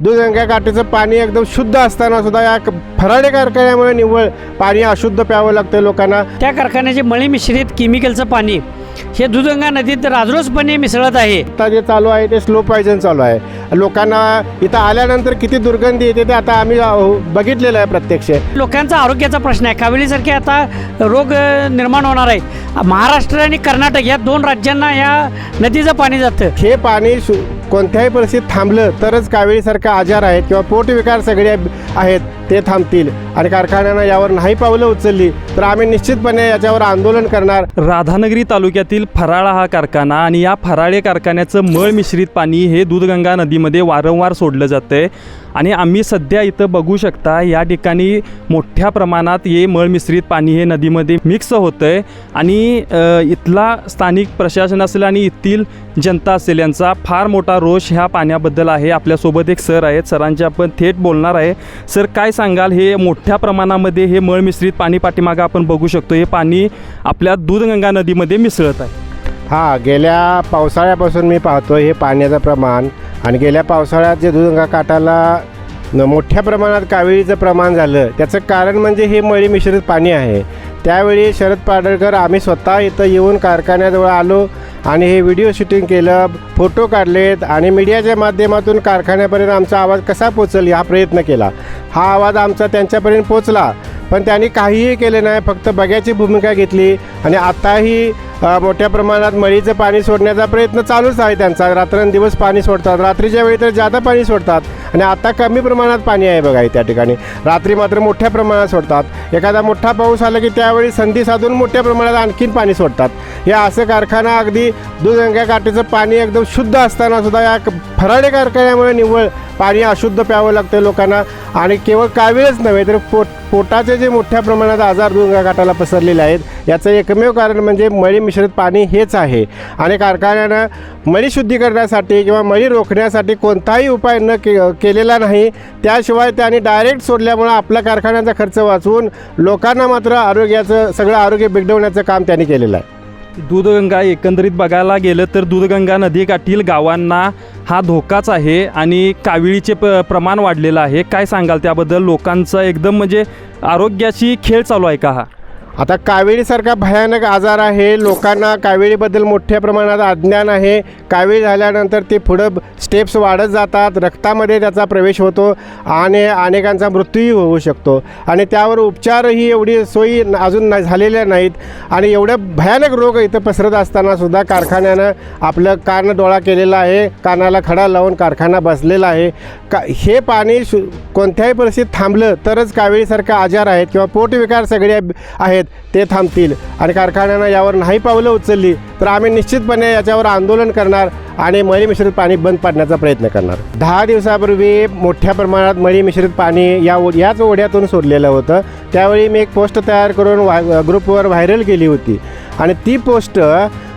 दूधगंगा काठीचं पाणी एकदम शुद्ध असताना सुद्धा या फराडे कारखान्यामुळे निव्वळ पाणी अशुद्ध प्यावं लागतं लोकांना. त्या कारखान्याचे मळी मिश्रित केमिकलचं पाणी हे दुधगंगा नदीत राजरोसपणे मिसळत आहे. आता जे चालू आहे ते स्लो पॉयझन चालू आहे. लोकांना इथं आल्यानंतर किती दुर्गंधी येते ते आता आम्ही बघितलेलं आहे प्रत्यक्ष. लोकांचा आरोग्याचा प्रश्न आहे. कावेरीसारखे आता रोग निर्माण होणार आहे महाराष्ट्र आणि कर्नाटक या दोन राज्यांना या नदीचं पाणी जातं. हे पाणी सु- कोणत्याही परिस्थितीत थांबलं तरच कावेळीसारखे आजार आहेत किंवा पोटविकार सगळे आहेत ते थांबतील. आणि कारखान्यानं यावर नाही पावलं उचलली तर आम्ही निश्चितपणे याच्यावर आंदोलन करणार. राधानगरी तालुक्यातील फराळा हा कारखाना आणि या फराळे कारखान्याचं मळ मिश्रित पाणी हे दूधगंगा नदीमध्ये वारंवार सोडलं जातं आहे आणि आम्ही सध्या इथं बघू शकता या ठिकाणी मोठ्या प्रमाणात हे मळ मिश्रित पाणी हे नदीमध्ये मिक्स होतं आहे आणि इथला स्थानिक प्रशासन असेल आणि येथील जनता असेल यांचा फार मोठा रोष ह्या पाण्याबद्दल आहे. आपल्यासोबत एक सर आहेत. सरांचे आपण थेट बोलणार आहे. सर काय सांगाल? हे मोठ्या प्रमाणामध्ये हे मळ मिश्रित पाणी पाठीमागं आपण बघू शकतो. हे पाणी आपल्या दूधगंगा नदीमध्ये मिसळत आहे. हा गेल्या पावसाळ्यापासून मी पाहतो हे पाण्याचं प्रमाण आणि गेल्या पावसाळ्यात जे दुधगंगा काठाला न- मोठ्या प्रमाणात कावेळीचं प्रमाण झालं त्याचं कारण म्हणजे हे मळी मिश्रित पाणी आहे. त्यावेळी शरद पाडळकर आम्ही स्वतः इथं येऊन कारखान्याजवळ आलो आणि हे व्हिडिओ शूटिंग केलं फोटो काढलेत आणि मीडियाच्या माध्यमातून कारखान्यापर्यंत आमचा आवाज कसा पोचल हा प्रयत्न केला. हा आवाज आमचा त्यांच्यापर्यंत पोचला पण त्यांनी काहीही केले नाही फक्त बघ्याची भूमिका घेतली आणि आताही मोठ्या प्रमाणात मळीचं पाणी सोडण्याचा प्रयत्न चालूच आहे त्यांचा. रात्रंदिवस पाणी सोडतात. रात्रीच्या वेळी तर जादा पाणी सोडतात. आणि आता कमी प्रमाणात पाणी आहे बघा त्या ठिकाणी. रात्री मात्र मोठ्या प्रमाणात सोडतात. एखादा मोठा पाऊस आला की त्यावेळी संधी साधून मोठ्या प्रमाणात आणखीन पाणी सोडतात. हे असं कारखाना अगदी दुधगंगा काठीचं पाणी एकदम शुद्ध असताना सुद्धा या फराडे कारखान्यामुळे निव्वळ पाणी अशुद्ध प्यावं लागतं लोकांना. आणि केवळ कावीळच नव्हे तर पोट पोटाचे जे मोठ्या प्रमाणात आजार दूधगंगा काठाला पसरलेले आहेत याचं एकमेव कारण म्हणजे मळी मिश्रित पाणी हेच आहे. आणि कारखान्यानं मळी शुद्धीकरणासाठी किंवा मळी रोखण्यासाठी कोणताही उपाय न के केलेला नाही. त्याशिवाय त्याने डायरेक्ट सोडल्यामुळं आपला कारखान्याचा खर्च वाचवून लोकांना मात्र आरोग्याचं सगळं आरोग्य बिघडवण्याचं काम त्यांनी केलेलं आहे. दूधगंगा एकंदरीत बघायला गेलं तर दूधगंगा नदीकाठील गावांना हा धोकाच आहे आणि काविळीचे प प्रमाण वाढलेलं आहे. काय सांगाल त्याबद्दल? लोकांचा एकदम म्हणजे आरोग्याशी खेळ चालू आहे का हा? आता कावेळीसारखा भयानक आजार आहे. लोकांना कावेळीबद्दल मोठ्या प्रमाणात अज्ञान आहे. कावेळी झाल्यानंतर ते पुढं स्टेप्स वाढत जातात. रक्तामध्ये त्याचा प्रवेश होतो आणि अनेकांचा मृत्यूही होऊ शकतो. आणि त्यावर उपचारही एवढी सोयी अजून ना झालेल्या नाहीत. आणि एवढं भयानक रोग इथं पसरत असतानासुद्धा कारखान्यानं आपलं कान डोळा केलेला आहे. कानाला खडा लावून कारखाना बसलेला आहे. का हे पाणी शु कोणत्याही परिस्थितीत थांबलं तरच कावेळीसारखा आजार आहेत किंवा पोटविकार सगळे आहेत. ते थांबतील. आणि कारखान्यानं यावर नाही पावलं उचलली तर आम्ही निश्चितपणे याच्यावर आंदोलन करणार आणि मळी मिश्रित पाणी बंद पाडण्याचा प्रयत्न करणार. दहा दिवसापूर्वी मोठ्या प्रमाणात मळी मिश्रित पाणी या याच ओढ्यातून सोडलेलं होतं. त्यावेळी मी एक पोस्ट तयार करून वा ग्रुपवर व्हायरल केली होती. आणि ती पोस्ट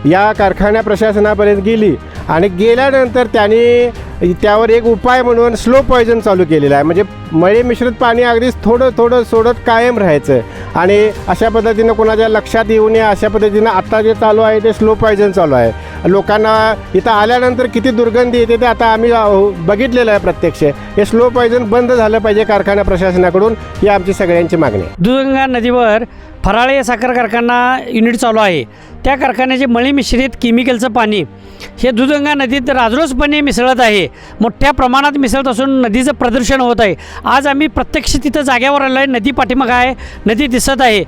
या कारखान्या प्रशासनापर्यंत गेली. आणि गेल्यानंतर त्यांनी म्हणजे त्यावर एक उपाय म्हणून स्लो पॉयझन चालू केलेला आहे. म्हणजे मळी मिश्रित पाणी अगदीच थोडं थोडं सोडत कायम राहायचं. आणि अशा पद्धतीनं कोणाच्या लक्षात येऊ नये अशा पद्धतीनं आत्ता जे चालू आहे ते स्लो पॉयझन चालू आहे. लोकांना इथं आल्यानंतर किती दुर्गंधी येते ते आता आम्ही बघितलेलं आहे प्रत्यक्ष. हे स्लो पॉयझन बंद झालं पाहिजे कारखाना प्रशासनाकडून ही आमची सगळ्यांची मागणी आहे. दुधगंगा नदीवर फराळे साखर कारखाना युनिट चालू आहे. त्या कारखान्याचे मळी मिश्रित केमिकलचं पाणी हे दुधगंगा नदीत राजरोसपणे मिसळत आहे. मोठ्या प्रमाणात मिसळत असून नदीचं प्रदूषण होत आहे. आज आम्ही प्रत्यक्ष तिथं जाग्यावर आलो आहे नदी पाठीमागं आहे नदी दिसत आहे.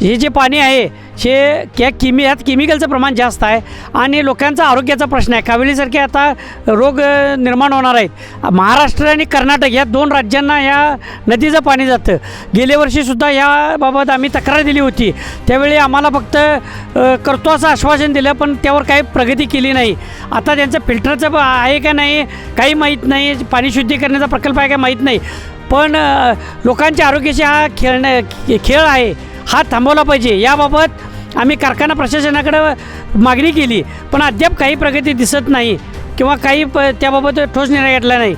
हे जे पाणी आहे हे या किमी ह्यात केमिकलचं प्रमाण जास्त आहे आणि लोकांचा आरोग्याचा प्रश्न आहे. कावेलीसारखे आता रोग निर्माण होणार आहेत. महाराष्ट्र आणि कर्नाटक या दोन राज्यांना या नदीचं पाणी जातं. गेल्या वर्षीसुद्धा याबाबत आम्ही तक्रार दिली होती. त्यावेळी आम्हाला फक्त करतो असं आश्वासन दिलं पण त्यावर काही प्रगती केली नाही. आता त्यांचं फिल्टरचं आहे का नाही काही माहीत नाही. पाणी शुद्धीकरणाचा प्रकल्प आहे का माहीत नाही. पण लोकांच्या आरोग्याशी हा खेळणं खेळ आहे. हा थांबवला पाहिजे. याबाबत आम्ही कारखाना प्रशासनाकडे मागणी केली पण अद्याप काही प्रगती दिसत नाही किंवा काही प त्याबाबत ठोस निर्णय घेतला नाही.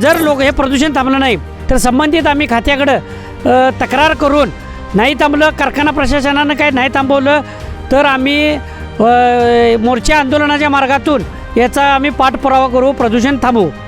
जर लोक हे प्रदूषण थांबलं नाही तर संबंधित आम्ही खात्याकडं तक्रार करून नाही थांबलं कारखाना प्रशासनानं काय नाही थांबवलं तर आम्ही मोर्चा आंदोलनाच्या मार्गातून याचा आम्ही पाठपुरावा करू प्रदूषण थांबवू.